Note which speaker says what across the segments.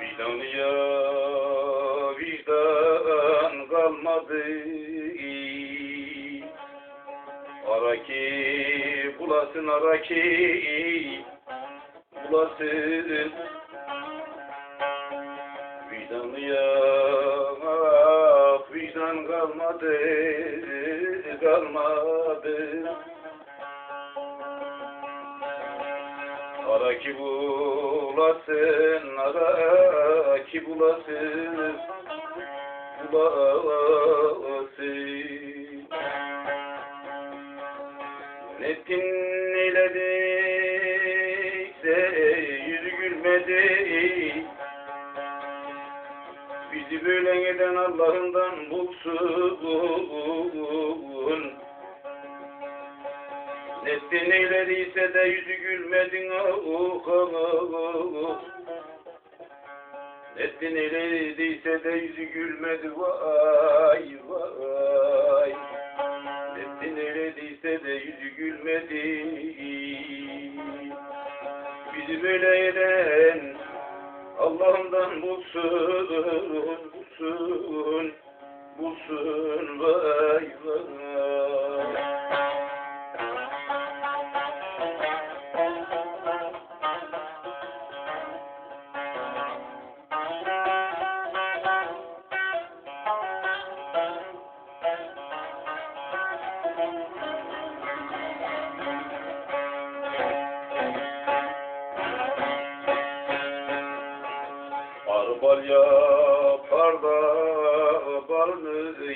Speaker 1: Vicdanıya vicdan kalmadı. Ara ki bulasın ara Vicdanıya ah, vicdan kalmadı kalmadı Ara ki bulasın, ara ki bulasın, bulasın. Nettin Böyle eden Allah'ından bulsun. Nettin eylediyse de yüzü gülmedin oh, oh, oh. Nettin eylediyse de yüzü gülmedi vay vay Nettin eylediyse de yüzü gülmedi Bizi böyle eden Allah'ından bulsun bulsun bulsun vay vay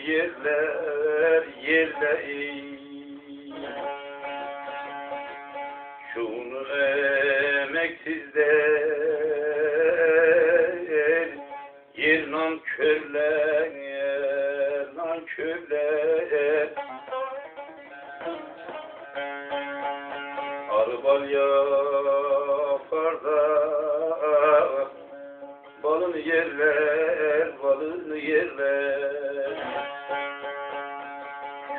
Speaker 1: yerler yerler. Şunu emeksizler. Yer nankörler nankörler. Arbal yapar da balını yerler, balını yerler.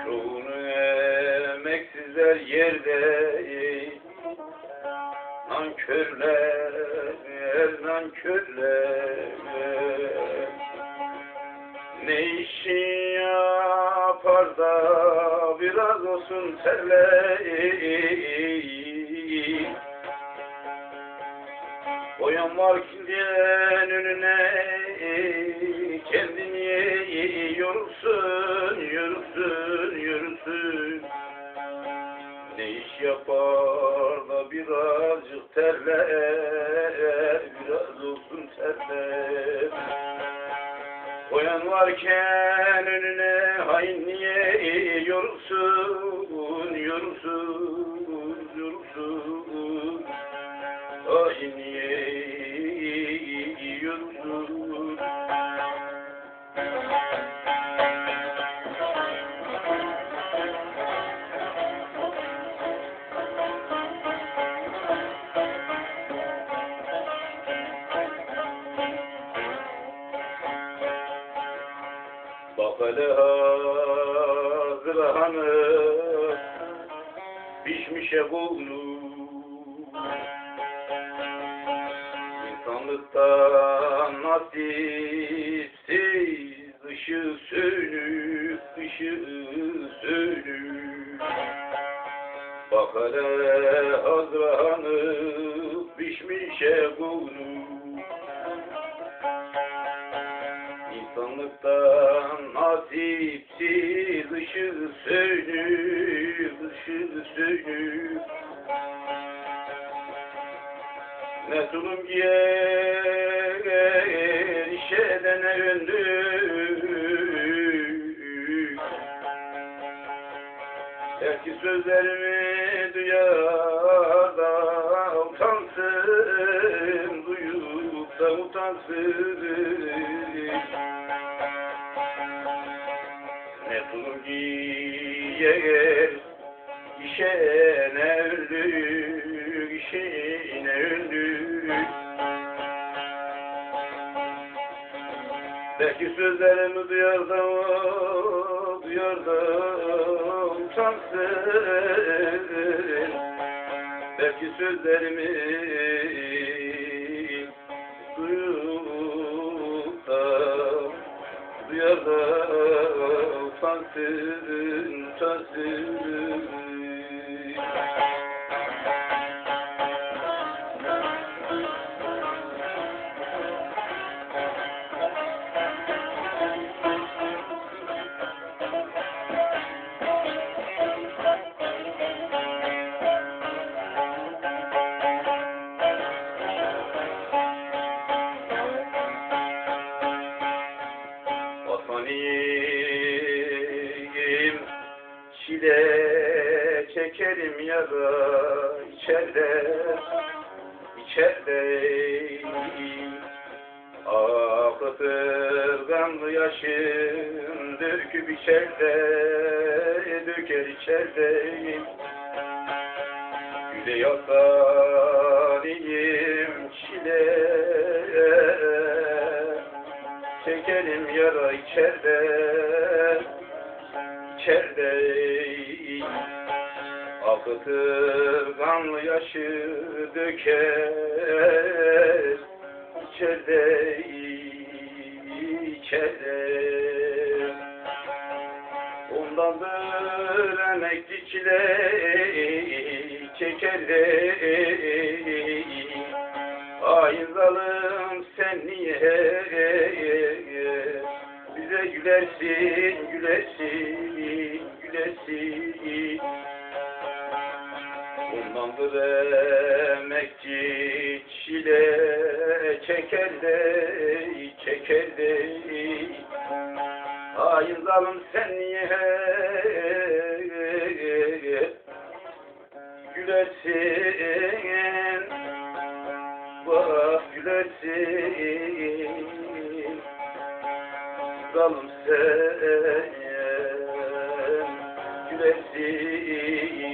Speaker 1: Çoğunu emeksizler yerde, nankörler, nankörler. Ne işi yapar da biraz olsun terler. Var kilden önüne kendini yorulsun, yorulsun, yorulsun. Ne iş yapar da birazcık terler, biraz olsun terler. Boyan varken önüne hainliğe yorulsun, yorulsun, yorulsun. Hanım pişmişe kolu İnsanlıktan nasipsiz ışığı sönük, ışığı sönük. Bak hele hazranı pişmişe konu ışığı sönük, ışığı sönük Ne tulum giyer işede ne önlük Belki sözlerimi duyar da utansın Duyup da utansın dur giyer işene öldü işene öldü? Belki sözlerimi duyar da duyar da utansın Belki sözlerimi duyar da Vataniyim çile çekerim ya da içeride içeride Akıtır kanlı yaşım döküp içeride döker içeride Güle yataniyim çile yara içeride içeride. Akıtır kanlı yaşı döker içeride içeride. Ondandır emekli çile çeker de Ay zalım sen niye bize gülersin gülersin. Gülersin Ondandır emekçi çile çeker de çeker de. Ay zalım sen niye? Gülersin Zalım sen gülersin